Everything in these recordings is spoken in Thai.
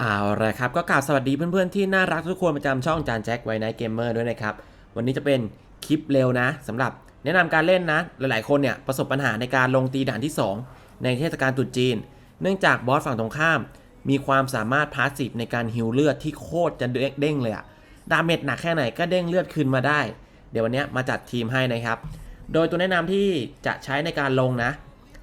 เอาละครับก็กราบสวัสดีเพื่อนๆที่น่ารักทุกคนประจำช่องจานแจ็คไว้ในเกมเมอร์ด้วยนะครับ วันนี้จะเป็นคลิปเร็วนะสำหรับแนะนำการเล่นนะ หลายๆคนเนี่ยประสบปัญหาในการลงตีด่านที่ 2 ในเทศกาลตรุษจีน เนื่องจากบอสฝั่งตรงข้าม มีความสามารถพาสซีฟในการฮิวเลือดที่โคตรจะเด้งเลยอะดาเมจหนักแค่ไหนก็เด้งเลือดคืนมาได้ เดี๋ยววันนี้มาจัดทีมให้นะครับ โดยตัวแนะนำที่จะใช้ในการลงนะ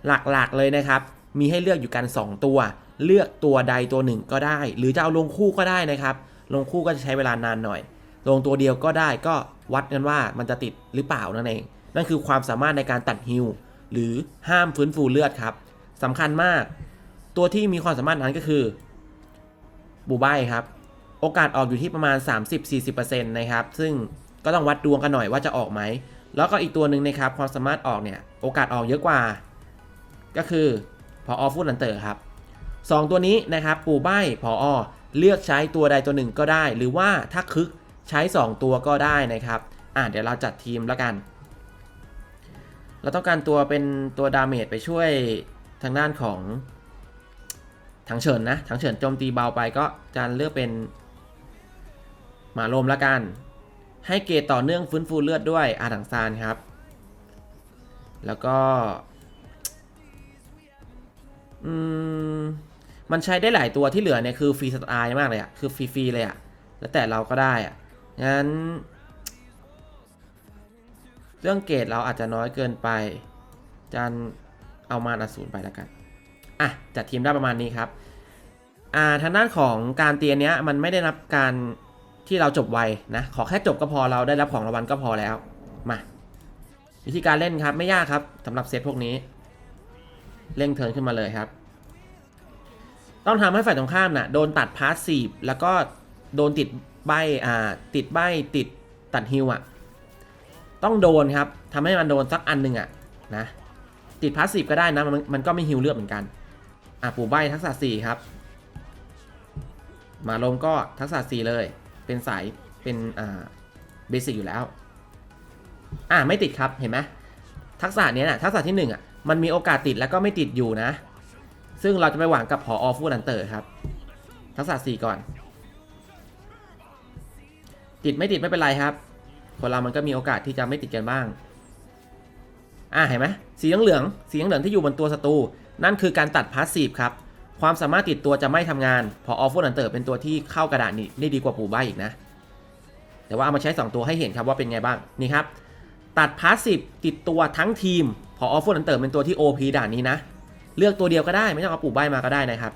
หลักๆเลยนะครับมีให้เลือกอยู่กัน 2 ตัว เลือกตัวใดตัวหนึ่งก็ได้ หรือจะเอาลงคู่ก็ได้นะครับ ลงคู่ก็จะใช้เวลานานหน่อย ลงตัวเดียวก็ได้ก็วัดกันว่ามันจะติดหรือเปล่านั่นเอง นั่นคือความสามารถในการตัดฮิลหรือห้ามฟื้นฟูเลือดครับสำคัญมาก ตัวที่มีความสามารถนั้นก็คือ บูใบครับ โอกาสออกอยู่ที่ประมาณ 30-40%นะครับ ซึ่งก็ต้องวัดดวงกันหน่อยว่าจะออกไหม แล้วก็อีกตัวหนึ่งนะครับ ความสามารถออกเนี่ย โอกาสออกเยอะกว่า ก็คือพออฟูดนันเตอร์ครับ สองตัวนี้นะครับปู่ใบพออเลือกใช้ตัวใดตัวหนึ่งก็ได้ หรือว่าถ้าคึกใช้ 2 ตัวก็ได้นะครับอ่าเดี๋ยวเราจัดทีมแล้วกัน เราต้องการตัวเป็นตัวดาเมจไปช่วยทางด้านของถังเฉินนะถังเฉินโจมตีเบาไปก็จะเลือกเป็นหมาลมแล้วกัน ให้เกรดต่อเนื่องฟื้นฟูเลือดด้วยอาถังซานครับ แล้วก็ อืม มันใช้ได้หลายตัวที่เหลือเนี่ยคือฟรีสไตล์มากเลยอะคือฟรีๆเลยอะแล้วแต่เราก็ได้อะงั้น เรื่องเกรดเราอาจจะน้อยเกินไปจันเอามาอสูรไปแล้วกันอะจัดทีมได้ประมาณนี้ครับอ่าทางด้านของการเตียนเนี้ยมันไม่ได้นับการที่เราจบไวนะขอแค่จบก็พอเราได้รับของรางวัลก็พอแล้วมาวิธีการเล่นครับไม่ยากครับสำหรับเซตพวกนี้เร่งเทิร์นขึ้นมาเลยครับ ต้องทำให้ฝ่ายตรงข้ามนะ่ะโดนตัดพาสซีฟแล้วก็โดนติดใบอ่าติดใบติดตัดฮิวอะต้องโดนครับทำให้มันโดนสักอันหนึ่งอะนะติดพาสซีฟก็ได้นะมันมันก็ไม่ฮิวเลือดเหมือนกันอะปูใบทักษะ4ครับ มาลงก็ทักษะ4เลย เป็นสายเป็นอ่าเบสิกอยู่แล้วอะไม่ติดครับเห็นไหมทักษะนี้ยนะทักษะที่1อะมันมีโอกาสติดแล้วก็ไม่ติดอยู่นะ ซึ่งเราจะไปหวังกับพออฟูดันเตอร์ครับ ทักษะ4ก่อน ติดไม่ติดไม่เป็นไรครับ คนเรามันก็มีโอกาสที่จะไม่ติดกันบ้าง อ่าเห็นไหมสีเหลืองสีเหลืองที่อยู่บนตัวศัตรูนั่นคือการตัดพาสซีฟครับ ความสามารถติดตัวจะไม่ทำงาน พอออฟูดันเตอร์เป็นตัวที่เข้ากระดาษนี้ได้ดีกว่าปู่ใบอีกนะ แต่ว่าเอามาใช้ 2 ตัวให้เห็นครับว่าเป็นไงบ้าง นี่ครับ ตัดพาสซีฟติดตัวทั้งทีม พอออฟูดันเตอร์เป็นตัวที่ OP ด่านนี้นะ เลือกตัวเดียวก็ได้ไม่ต้องเอาปู่ใบมาก็ได้นะครับ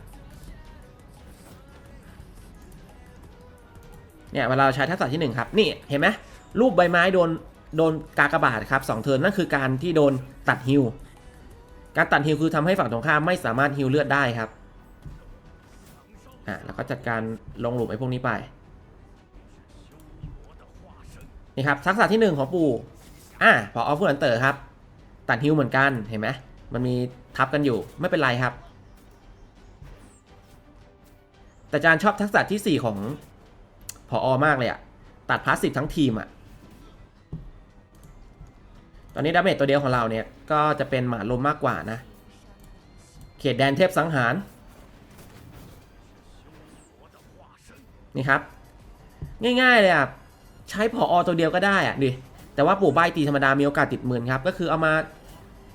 เนี่ยเวลาเราใช้ทักษะที่ 1 ครับ นี่เห็นไหมรูปใบไม้โดนโดนกากบาทครับสองเทิร์นนั่นคือการที่โดนตัดฮิวการตัดฮิวคือทำให้ฝั่งตรงข้ามไม่สามารถฮิวเลือดได้ครับอะแล้วก็จัดการลงหลุมไอ้พวกนี้ไปนี่ครับทักษะที่ 1 ของปู่อะพอออฟฟูลันเตอร์ครับ ตัดฮิวเหมือนกันเห็นไหม มันมีทับกันอยู่ไม่เป็นไรครับ แต่อาจานชอบทักษะที่ 4 ของพออมากเลยอะตัดพาสซีฟทั้งทีมอะตอนนี้ดาเมจตัวเดียวของเราเนี่ย ก็จะเป็นหมาลมมากกว่านะ เขตแดนเทพสังหาร นี่ครับ ง่ายๆเลยอะใช้พออตัวเดียวก็ได้อะดิแต่ว่าปู่ใบตีธรรมดามีโอกาสติดหมื่นครับ ก็คือเอามา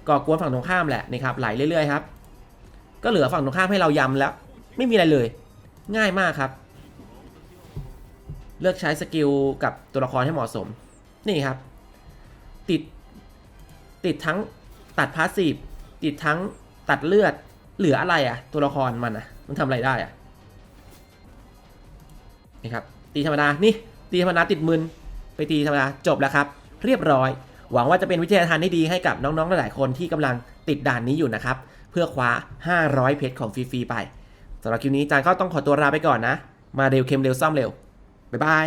ก่อกวนฝั่งตรงข้ามแหละนี่ครับไหลเรื่อยๆครับ ก็เหลือฝั่งตรงข้ามให้เรายำแล้ว ไม่มีอะไรเลย ง่ายมากครับ เลือกใช้สกิลกับตัวละครให้เหมาะสม นี่ครับ ติดติดทั้งตัดพาสซีฟติดทั้งตัดเลือดเหลืออะไรอะตัวละครมันอะมันทำอะไรได้อะนี่ครับตีธรรมดานี่ตีธรรมดาติดมืนไปตีธรรมดาจบแล้วครับ เรียบร้อย หวังว่าจะเป็นวิทยาทานที่ดีให้กับน้องๆ หลายๆ คนที่กำลังติดด่านนี้อยู่นะครับ เพื่อคว้า 500 เพชรของฟรีๆไปสำหรับคลิปนี้จานก็ต้องขอตัวลาไปก่อนนะ มาเร็วเค็มเร็วซ่อมเร็ว บ๊ายบาย